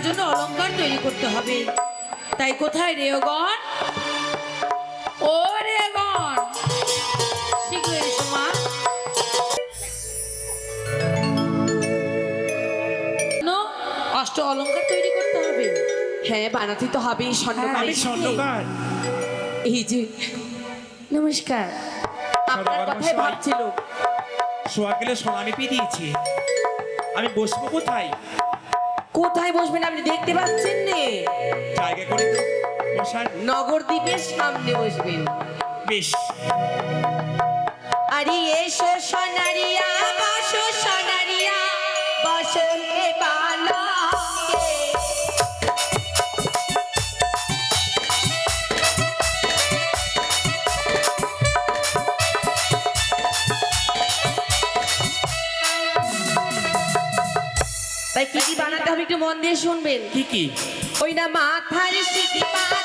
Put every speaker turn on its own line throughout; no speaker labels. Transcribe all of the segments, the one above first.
তার জন্য অলংকার তৈরি করতে হবে। তাই কোথায় রেওগণ ও রেওগণ শীঘ্র এসো মা। অষ্ট অলংকার তৈরি করতে হবে।
হ্যাঁ বানাতে তো হবেই স্বর্ণকার। এই যে নমস্কার। আপনার কথাই। ভাবছিল।
সোয়া পেয়ে দিয়েছি। আমি বসবো কোথায়?
কোথায় বসবেন আপনি দেখতে পাচ্ছেন নে?
জায়গা করে তো মশাই
নগরদ্বীপের সামনে বসবেন।
বেশ।
আরে এসো সোনারিয়া। তাই কি কি বানাতে হবে একটু মন দিয়ে শুনবেন।
কি কি?
ওই না মাথার সিটি পাতি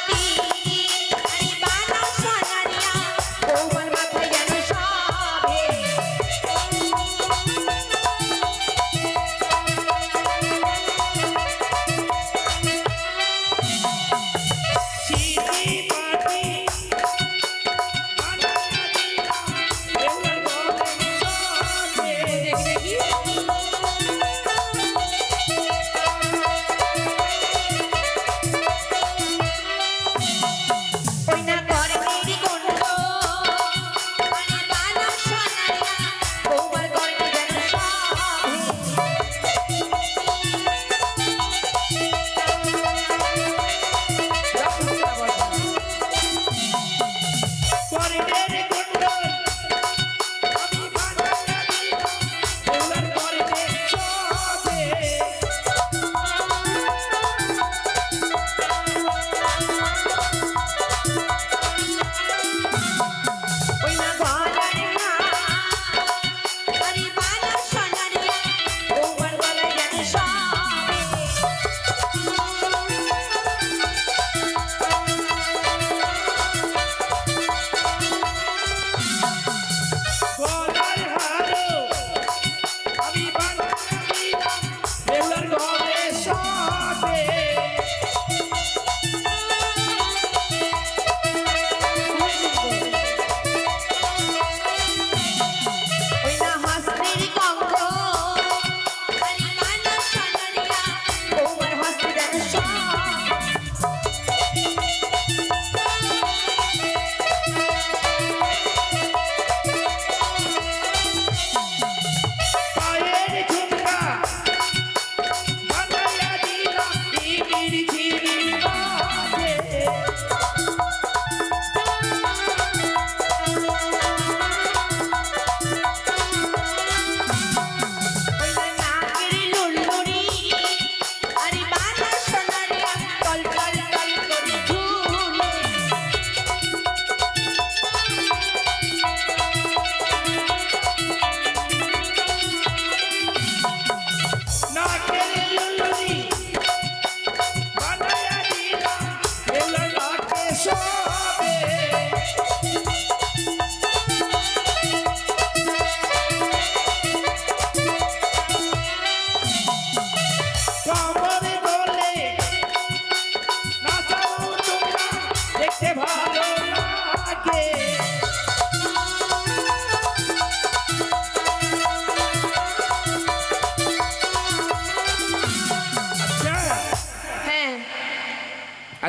দেখতে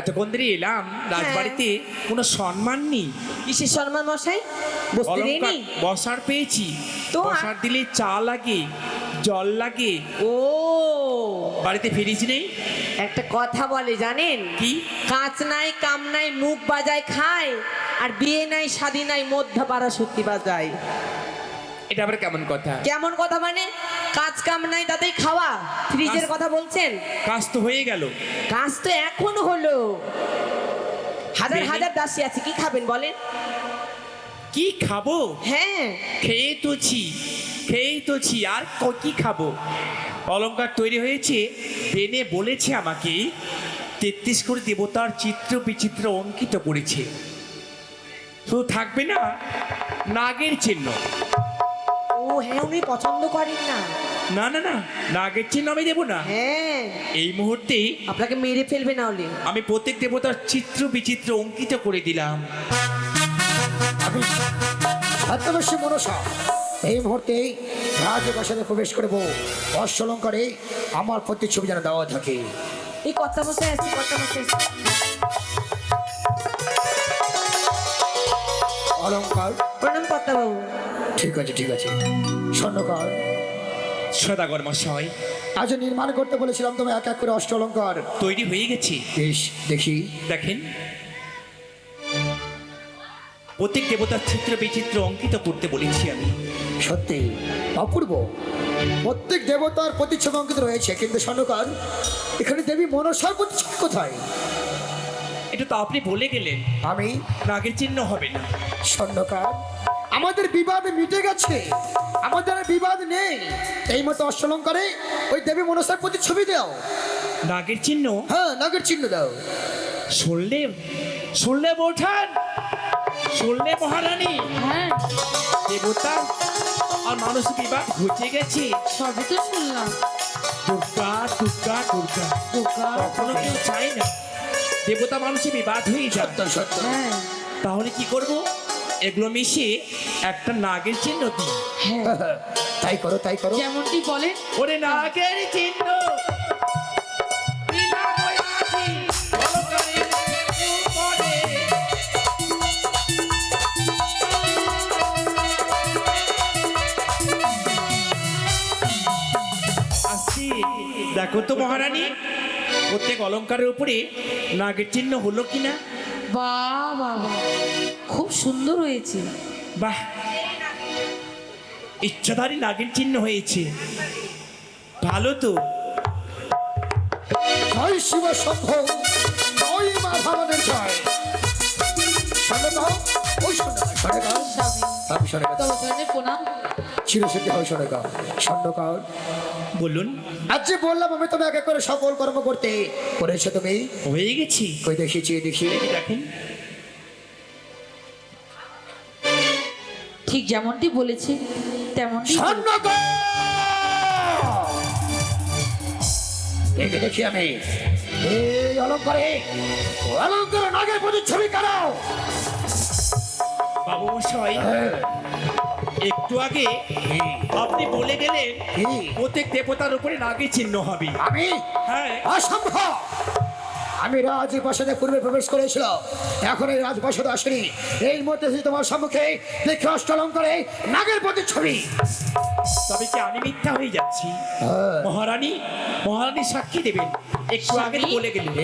এতক্ষণ ধরে এলাম রাজবাড়িতে কোনো সম্মান নেই।
কিসের সম্মান মশাই? বসতে দেয়নি
বসার পেয়েছি।
তো
বসার দিলে চা লাগে জল লাগে।
ও।
বাড়িতে ফিরিস নেই?
একটা কথা বলে জানেন?
কি?
কাঁচ নাই কাম নাই মুখ বাজায় খায় আর বিয়ে নাই শাদি নাই মধ্য পাড়া সত্যি বাজায়।
এটা আবার কেমন কথা?
কেমন কথা মানে? কাজ কাম নাই তাতেই খাওয়া। ফ্রিজের কথা বলছেন?
কাজ তো হয়ে গেল।
কাজ তো এখন হলো। হাজার হাজার দাসী আছে কি খাবেন বলেন?
কি খাব?
হ্যাঁ।
খেয়ে তোছি খেয়েই তোছি আর কি খাব? অলংকার তৈরি হয়েছে বেনে বলেছে আমাকে তেত্রিশ করে দেবতার চিত্র বিচিত্র অঙ্কিত করেছে। শুধু থাকবে না নাগের চিহ্ন।
হ্যাঁ উনি পছন্দ করেন না।
না না না নাগের চিহ্ন আমি দেবো না।
হ্যাঁ।
এই মুহূর্তে
আপনাকে মেরে ফেলবে না হলে।
আমি প্রত্যেক দেবতার চিত্র বিচিত্র অঙ্কিত করে দিলাম।
আমি ছদ্মবেশী মনসা এই মুহূর্তেই রাজপ্রাসাদে প্রবেশ করব। অশ্বলঙ্কারে আমার প্রতিচ্ছবি যেন দেওয়া থাকে।
এই মশাই আসছে কর্তা মশাই
অলঙ্কার।
প্রণাম কর্তা বাবু
ঠিক আছে ঠিক আছে। স্বর্ণকার।
সদাগর মশাই
আজ নির্মাণ করতে বলেছিলাম তুমি এক এক করে অষ্ট অলঙ্কার।
তৈরি হয়ে গেছি।
বেশ দেখি।
দেখেন। প্রত্যেক দেবতার চিত্র বিচিত্র অঙ্কিত করতে বলেছি আমি।
সত্যি? অপূর্ব। প্রত্যেক দেবতার প্রতিচ্ছবি অঙ্কিত রয়েছে কিন্তু স্বর্ণকার এখানে দেবী মনসার প্রতিচ্ছবি কোথায়?
এটা তো আপনি বলে গেলেন।
আমি?
নাগের চিহ্ন হবে না।
স্বর্ণকার আমাদের বিবাদ মিটে গেছে। আমাদের বিবাদ নেই। এই মতো অশ্বলঙ্কারে ওই দেবী মনসার প্রতি ছবি দাও।
নাগের চিহ্ন?
হ্যাঁ নাগের চিহ্ন দাও।
শুনলে শুনলে বৌঠান শুনলে মহারানী!
হ্যাঁ।
দেবতা আর মানুষ বিবাদ ঘটে গেছে।
সবই তো শুনলাম।
দুর্গা দুর্গা দুর্গা
বোকা
কখনো কেউ চায় না। দেবতা মানুষের বিবাদ হয়ে যায়।
সত্য সত্য।
হ্যাঁ।
তাহলে কি করব? এগুলো মিশিয়ে একটা নাগের চিহ্ন দিই।
হ্যাঁ
তাই করো তাই করো।
যেমনটি বলেন
ওরে নাগের চিহ্ন। দেখো তো মহারানী প্রত্যেক অলঙ্কারের উপরে নাগের চিহ্ন হলো কিনা?
বাহ বাবা খুব সুন্দর হয়েছে।
বাহ। ইচ্ছাধারী নাগের চিহ্ন হয়েছে। ভালো তো।
জয় শিব শম্ভ জয় মা ভাবনের জয়। ওই আমি
প্রণাম।
হয় স্বর্ণকার
বলুন।
আজ যে বললাম আমি তুমি এক এক করে সকল কর্ম করতে। করেছ তুমি?
হয়ে গেছি।
কই দেখিছি দেখি।
দেখেন
ঠিক যেমনটি বলেছে
তেমন দেখে দেখি আমি। এই অলঙ্কারে অলঙ্কার নাগের প্রতিচ্ছবি কারাও
বাবু মশাই একটু আগে আপনি বলে গেলেন? প্রত্যেক দেবতার উপরে নাগের চিহ্ন হবে।
আমি?
হ্যাঁ।
অসম্ভব! আমি রাজপ্রাসাদে পূর্বে প্রবেশ করেছিলাম এখন এই রাজপ্রাসাদে আসেনি। এই মধ্যে এসে তোমার সম্মুখে দেখে অষ্টলঙ্কারে নাগের প্রতিচ্ছবি।
তবে কি আমি মিথ্যা হয়ে যাচ্ছি?
হ্যাঁ।
মহারানী মহারানী সাক্ষী দেবেন। একটু আগে বলে গেলেন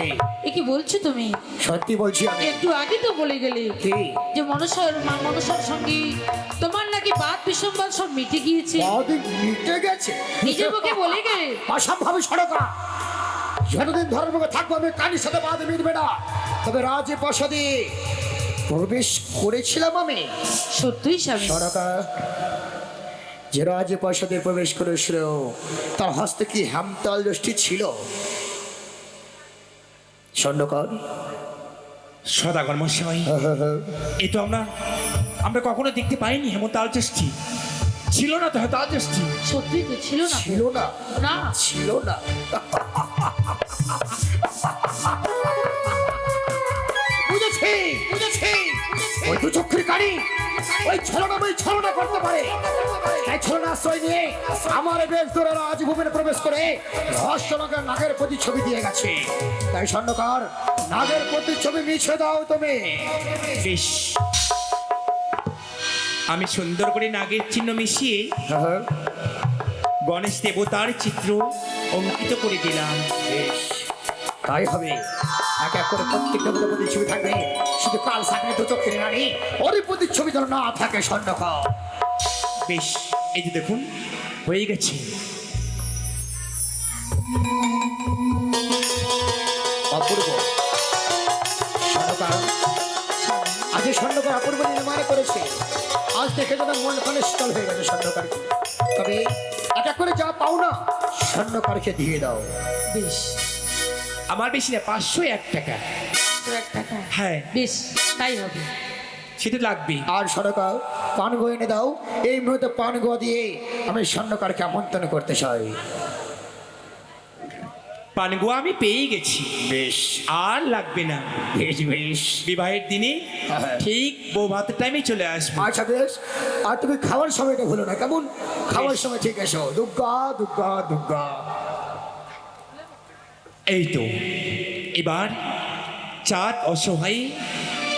এ কি বলছো তুমি?
সত্যি বলছি আমি।
একটু আগে তো বলে গেলে।
কি?
যে মনসার মনসার সঙ্গে তোমার নাকি বাদ বিসম্বাদ সব মিটে গিয়েছে।
কদিন মিটে গেছে।
নিজের মুখে বলে গেলে।
অসম্ভব সড়কা যতদিন ধর্মকে থাকব আমি কানির সাথে বাদ মিটবে না। তবে রাজপ্রাসাদে প্রবেশ করেছিলাম আমি।
সত্যি স্বামী।
সড়কা যে রাজপ্রাসাদে প্রবেশ করেছিল তার হস্তে কি হেমতাল দৃষ্টি ছিল? স্বর্ণকর
সদাগর মশাই এ তো আমরা আমরা কখনো দেখতে পাইনি হেমতাল চেষ্টি ছিল না তো হেমতাল চেষ্টি
সত্যি তো ছিল না।
ছিল না।
না।
ছিল না। বুঝেছি বুঝেছি। ওই দু চক্ষুর কারি ওই ছলনা ওই ছলনা করতে পারে। এই ছলনা আশ্রয় নিয়ে আমার বেশ ধরে রাজভূমিতে প্রবেশ করে রহস্যনগর নাগের প্রতিচ্ছবি দিয়ে গেছে। তাই স্বর্ণকার নাগের প্রতিচ্ছবি মিছে দাও তুমি।
বেশ। আমি সুন্দর করে নাগের চিহ্ন মিশিয়ে গণেশ দেবতার চিত্র অঙ্কিত করে দিলাম।
বেশ। তাই হবে। এক এক করে প্রত্যেক দেবতা প্রতিচ্ছবি থাকবে। শুধু কাল সাকনি তো চোখের রানী ওরই প্রতিচ্ছবি যেন না থাকে স্বর্ণকার।
বেশ, এই যে দেখুন, হয়ে গেছে।
অপূর্ব। আজ স্বর্ণকার অপূর্ব নির্মাণ করেছে। আজ দেখে যেন মন কনিষ্ঠল হয়ে গেছে স্বর্ণকার তবে এক এক করে যা পাও না স্বর্ণকারকে দিয়ে দাও।
বেশ।
আমার বেশি না পাঁচশো এক টাকা।
এক টাকা?
হ্যাঁ।
বেশ তাই হবে।
সেটা লাগবে।
আর স্বর্ণকার পান গো এনে দাও। এই মুহূর্তে পান গো দিয়ে আমি স্বর্ণকারকে আমন্ত্রণ করতে চাই।
পানগো আমি পেয়ে গেছি।
বেশ।
আর লাগবে না।
বেশ বেশ।
বিবাহের দিনে
হ্যাঁ।
ঠিক বউ ভাতের টাইমে চলে আসব।
আচ্ছা বেশ। আর তুমি খাওয়ার সময়টা ভুলো না কেমন? খাওয়ার সময় ঠিক এসো। দুর্গা দুর্গা দুর্গা
এই তো এবার চাঁদ অসহায়